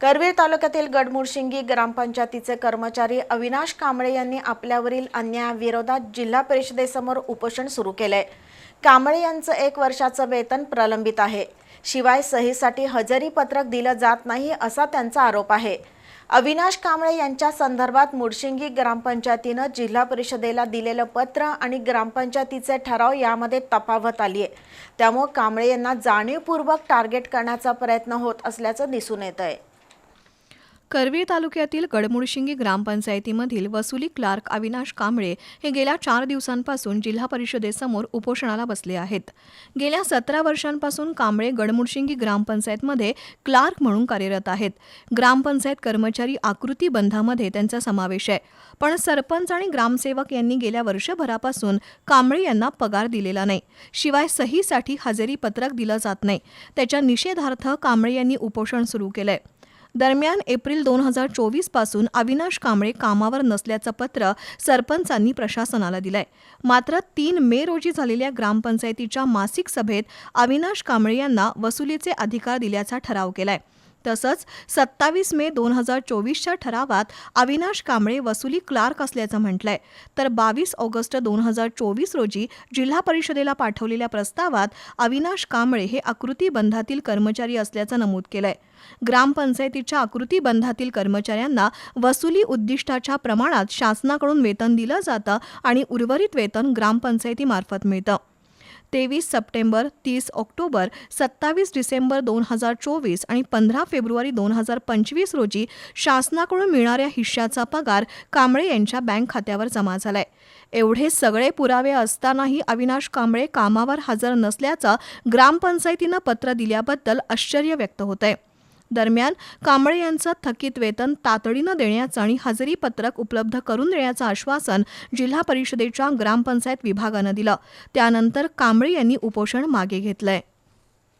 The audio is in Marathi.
करवीर तालुक्यातील गडमुडशिंगी ग्रामपंचायतीचे कर्मचारी अविनाश कांबळे यांनी आपल्यावरील अन्यायाविरोधात जिल्हा परिषदेसमोर उपोषण सुरू केलंय. कांबळे यांचं एक वर्षाचं वेतन प्रलंबित आहे. शिवाय सहीसाठी हजेरी पत्रक दिलं जात नाही असा त्यांचा आरोप आहे. अविनाश कांबळे यांच्या संदर्भात मुडशिंगी ग्रामपंचायतीनं जिल्हा परिषदेला दिलेलं पत्र आणि ग्रामपंचायतीचे ठराव यामध्ये तफावत आली आहे त्यामुळे कांबळे यांना जाणीवपूर्वक टार्गेट करण्याचा प्रयत्न होत असल्याचं दिसून येत आहे करवीर तालुक्यातील गडमुडशिंगी ग्रामपंचायतीमधील वसुली क्लार्क अविनाश कांबळे हे गेल्या चार दिवसांपासून जिल्हा परिषदेसमोर उपोषणाला बसले आहेत. गेल्या सतरा वर्षांपासून कांबळे गडमुडशिंगी ग्रामपंचायतमध्ये क्लार्क म्हणून कार्यरत आहेत. ग्रामपंचायत कर्मचारी आकृती बंधामध्ये त्यांचा समावेश आहे. पण सरपंच आणि ग्रामसेवक यांनी गेल्या वर्षभरापासून कांबळे यांना पगार दिलेला नाही. शिवाय सहीसाठी हजेरी पत्रक दिलं जात नाही. त्याच्या निषेधार्थ कांबळे यांनी उपोषण सुरू केलंय. दरम्यान एप्रिल दोन हजार चोवीसपासून अविनाश कांबळे कामावर नसल्याचं पत्र सरपंचांनी प्रशासनाला दिलंय. मात्र तीन मे रोजी झालेल्या ग्रामपंचायतीच्या मासिक सभेत अविनाश कांबळे यांना वसुलीचे अधिकार दिल्याचा ठराव केलाय. तसंच सत्तावीस मे दोन हजार चोवीसच्या ठरावात अविनाश कांबळे वसुली क्लार्क असल्याचं म्हटलंय. तर बावीस ऑगस्ट दोन हजार चोवीस रोजी जिल्हा परिषदेला पाठवलेल्या प्रस्तावात अविनाश कांबळे हे आकृती बंधातील कर्मचारी असल्याचं नमूद केलंय. ग्रामपंचायतीच्या आकृती बंधातील कर्मचाऱ्यांना वसुली उद्दिष्टाच्या प्रमाणात शासनाकडून वेतन दिलं जातं आणि उर्वरित वेतन ग्रामपंचायतीमार्फत मिळतं. तेवीस सप्टेंबर तीस ऑक्टोबर सत्तावीस डिसेंबर दोन हजार चोवीस आणि पंधरा फेब्रुवारी दोन हजार पंचवीस रोजी शासनाकडून मिळणाऱ्या हिश्श्याचा पगार कांबळे यांच्या बँक खात्यावर जमा झालाय. एवढे सगळे पुरावे असतानाही अविनाश कांबळे कामावर हजर नसल्याचं ग्रामपंचायतीनं पत्र दिल्याबद्दल आश्चर्य व्यक्त होत आहे दरम्यान कांबळे यांचं थकीत वेतन तातडीनं देण्याचं आणि हजेरी पत्रक उपलब्ध करून देण्याचं आश्वासन जिल्हा परिषदेच्या ग्रामपंचायत विभागानं दिलं. त्यानंतर कांबळे यांनी उपोषण मागे घेतलंय.